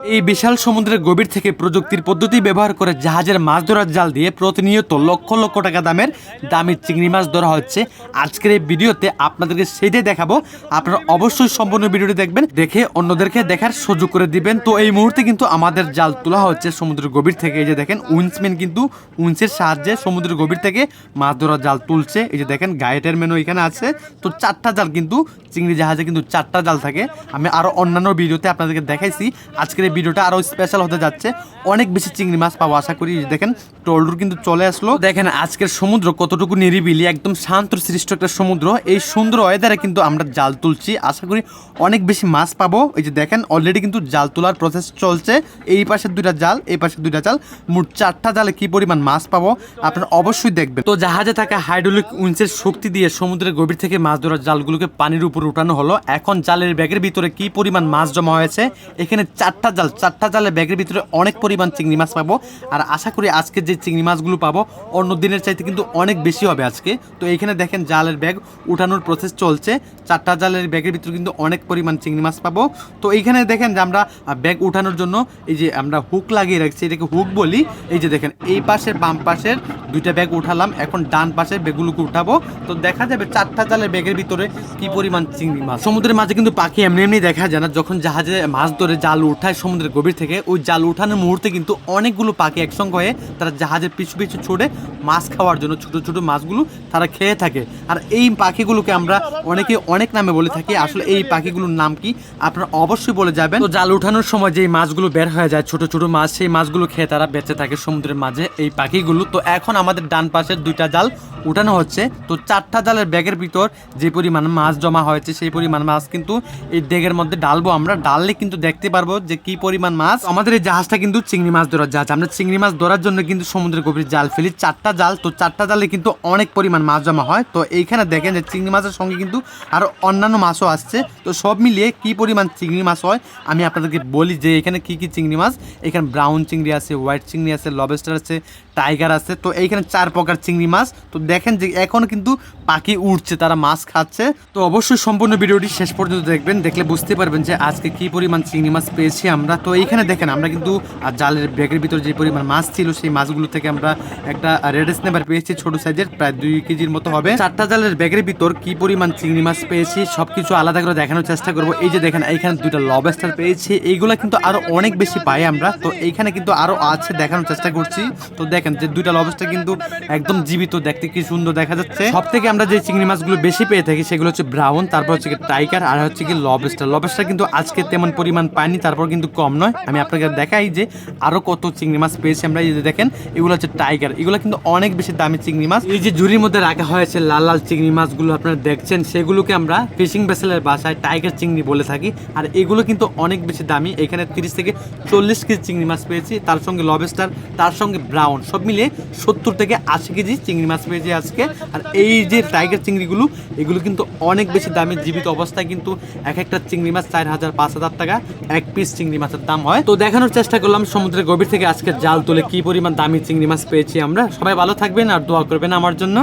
এই বিশাল সমুদ্রের গভীর থেকে প্রযুক্তির পদ্ধতি ব্যবহার করে জাহাজের মাছ ধরার জাল দিয়ে প্রতিনিয়ত লক্ষ লক্ষ টাকা দামের দামি চিংড়ি মাছ ধরা হচ্ছে। আজকের এই ভিডিওতে আপনাদেরকে সেইটাই দেখাবো। আপনারা অবশ্যই সম্পূর্ণ ভিডিওটি দেখবেন, দেখে অন্যদেরকে দেখার সুযোগ করে দিবেন। তো এই মুহূর্তে কিন্তু আমাদের জাল তোলা হচ্ছে সমুদ্রের গভীর থেকে। এই যে দেখেন উইন্সম্যান কিন্তু উইন্সের সাহায্যে সমুদ্রের গভীর থেকে মাছ ধরার জাল তুলছে। এই যে দেখেন গাইডের মেনু এখানে আছে। তো চারটা জাল কিন্তু, চিংড়ি জাহাজে কিন্তু চারটা জাল থাকে। আমি আরও অন্যান্য ভিডিওতে আপনাদেরকে দেখাইছি। আজকের এই ভিডিওটা আরও স্পেশাল হতে যাচ্ছে। অনেক বেশি চিংড়ি মাছ পাবো, আশা করি। দেখেন টোল্ডুর কিন্তু চলে আসলো। দেখেন, আজকের সমুদ্র কতটুকু নিরিবিলি, একদম শান্ত সৃষ্ট একটা সমুদ্র। এই সুন্দর ওয়েদারে কিন্তু আমরা জাল তুলছি। আশা করি অনেক বেশি মাছ পাবো। এই যে দেখেন অলরেডি কিন্তু জাল তোলার প্রসেস চলছে। এই পাশে দুইটা জাল, এই পাশে দুইটা জাল। মোট চারটা জালে কি পরিমাণ মাছ পাবো, আপনারা অবশ্যই দেখবেন। তো জাহাজে থাকা হাইড্রোলিক উইন্সের শক্তি দিয়ে সমুদ্রের গভীর থেকে মাছ ধরার জালগুলোকে পানির উপর উঠানো হলো। এখন জালের ব্যাগের ভিতরে কি পরিমাণ মাছ জমা হয়েছে? এখানে চারটা জাল চারটা জালের ব্যাগের ভিতরে অনেক পরিমাণ চিংড়ি মাছ পাবো। আর আশা করি আজকে যে চিংড়ি মাছগুলো পাবো, অন্য দিনের চাইতে কিন্তু অনেক বেশি হবে আজকে। তো এখানে দেখেন জালের ব্যাগ উঠানোর প্রসেস চলছে। চারটা জালের ব্যাগের ভিতরে কিন্তু অনেক পরিমাণ চিংড়ি মাছ পাবো। তো এইখানে দেখেন যে আমরা ব্যাগ উঠানোর জন্য এই যে আমরা হুক লাগিয়ে রাখছি, এটাকে হুক বলি। এই যে দেখেন, এই পাশের বাম পাশের দুইটা ব্যাগ উঠালাম। এখন ডান পাশের ব্যাগগুলোকে উঠাবো। তো দেখা যাবে চারটা জালের ব্যাগের ভিতরে কি পরিমাণ চিংড়ি মাছ। সমুদ্রের মাঝে কিন্তু পাখি এমনি এমনি দেখা যায় না। যখন জাহাজে মাছ ধরে জাল উঠায় সমুদ্রের গভীর থেকে ওই জাল উঠানোর মুহূর্তে কিন্তু অনেকগুলো পাখি একসঙ্গে হয়ে তারা জাহাজের পিছু পিছু ছুটে মাছ খাওয়ার জন্য ছোট ছোট মাছগুলো তারা খেয়ে থাকে। আর এই পাখিগুলোকে আমরা অনেকে অনেক নামে বলে থাকি। আসলে এই পাখিগুলোর নাম কি? আপনারা অবশ্যই বলে যাবেন। তো জাল উঠানোর সময় যে মাছগুলো বের হয়ে যায়, ছোট ছোট মাছ, সেই মাছগুলো খেয়ে তারা বেঁচে থাকে সমুদ্রের মাঝে এই পাখিগুলো। তো এখন আমাদের ডান পাশের দুইটা জাল উঠানো হচ্ছে। তো চারটা জালের ব্যাগের ভিতর যে পরিমাণ মাছ জমা হয়েছে, সেই পরিমাণ মাছ কিন্তু এই ডেগের মধ্যে ডালবো। আমরা ডাললে কিন্তু দেখতে পারব যে কি পরিমাণ মাছ। আমাদের এই জাহাজটা কিন্তু চিংড়ি মাছ ধরার জাহাজ। আমরা চিংড়ি মাছ ধরার জন্য কিন্তু সমুদ্রের গভীর জাল ফেলি, চারটা জাল। তো চারটা জালে কিন্তু অনেক পরিমাণ মাছ জমা হয়। তো এইখানে দেখেন যে চিংড়ি মাছের সঙ্গে কিন্তু আরও অন্যান্য মাছও আসছে। তো সব মিলিয়ে কি পরিমাণ চিংড়ি মাছ হয়, আমি আপনাদেরকে বলি যে এখানে কি কি চিংড়ি মাছ। এখানে ব্রাউন চিংড়ি আছে, হোয়াইট চিংড়ি আছে, লবেস্টার আছে, টাইগার আছে। তো এইখানে চার প্রকার চিংড়ি মাছ। তো দেখেন যে এখন কিন্তু পাখি উঠছে তারা মাছ খাচ্ছে। তো অবশ্যই সম্পূর্ণ ভিডিওটি শেষ পর্যন্ত দেখবেন। দেখলে বুঝতে পারবেন যে আজকে কি পরিমাণ চিংড়ি মাছ পেয়েছি আমরা। তো এইখানে দেখেন, আমরা কিন্তু জালের ব্যাগের ভিতর যে পরিমাণ মাছ ছিল, সেই মাছগুলো থেকে আমরা একটা রেড স্নেপার পেয়েছি ছোট সাইজের, প্রায় দুই কেজির মতো হবে। চারটা জালের ব্যাগের ভিতর কি পরিমাণ চিংড়ি মাছ পেয়েছি, সবকিছু আলাদা করে দেখানোর চেষ্টা করব। এই যে দেখেন, এইখানে দুইটা লবেস্টার পেয়েছি। এইগুলা কিন্তু আরও অনেক বেশি পাই আমরা, তো এইখানে কিন্তু আরও আছে দেখানোর চেষ্টা করছি। তো দেখেন, যে দুইটা লবেস্টার কিন্তু একদম জীবিত, দেখতে কি সুন্দর দেখা যাচ্ছে। সব থেকে আমরা যে চিংড়ি মাছগুলো বেশি পেয়ে থাকি, সেগুলো হচ্ছে ব্রাউন, তারপর হচ্ছে টাইগার, আর হচ্ছে কি লবেস্টার লবেস্টার কিন্তু আজকে তেমন পরিমাণ পাইনি, তারপর কিন্তু কম নয়। আমি আপনাকে দেখাই যে আরও কত চিংড়ি মাছ পেয়েছি আমরা। এই যে দেখেন, এগুলো হচ্ছে টাইগার। এগুলো কিন্তু অনেক বেশি দামি চিংড়ি মাছ। এই যে ঝুড়ির মধ্যে রাখা হয়েছে লাল লাল চিংড়ি মাছগুলো আপনারা দেখছেন, সেগুলোকে আমরা ফিশিং ভেসেলের বাসায় টাইগার চিংড়ি বলে থাকি। আর এগুলো কিন্তু অনেক বেশি দামি। এখানে তিরিশ থেকে চল্লিশ কেজি চিংড়ি মাছ পেয়েছি। তার সঙ্গে লবেস্টার, তার সঙ্গে ব্রাউন, সব মিলিয়ে সত্তর থেকে আশি কেজি চিংড়ি মাছ পেয়েছি আজকে। আর এই যে টাইগার চিংড়িগুলো, এগুলো কিন্তু অনেক বেশি দামি। জীবিত অবস্থায় কিন্তু এক একটা চিংড়ি মাছ চার হাজার, পাঁচ হাজার টাকা। এক পিস চিংড়ি মাছের দাম হয়। তো দেখানোর চেষ্টা করলাম সমুদ্রের গভীর থেকে আজকে জাল তুলে কি পরিমাণ দামি চিংড়ি মাছ পেয়েছি আমরা। সবাই ভালো থাকবেন আর দোয়া করবেন আমার জন্য।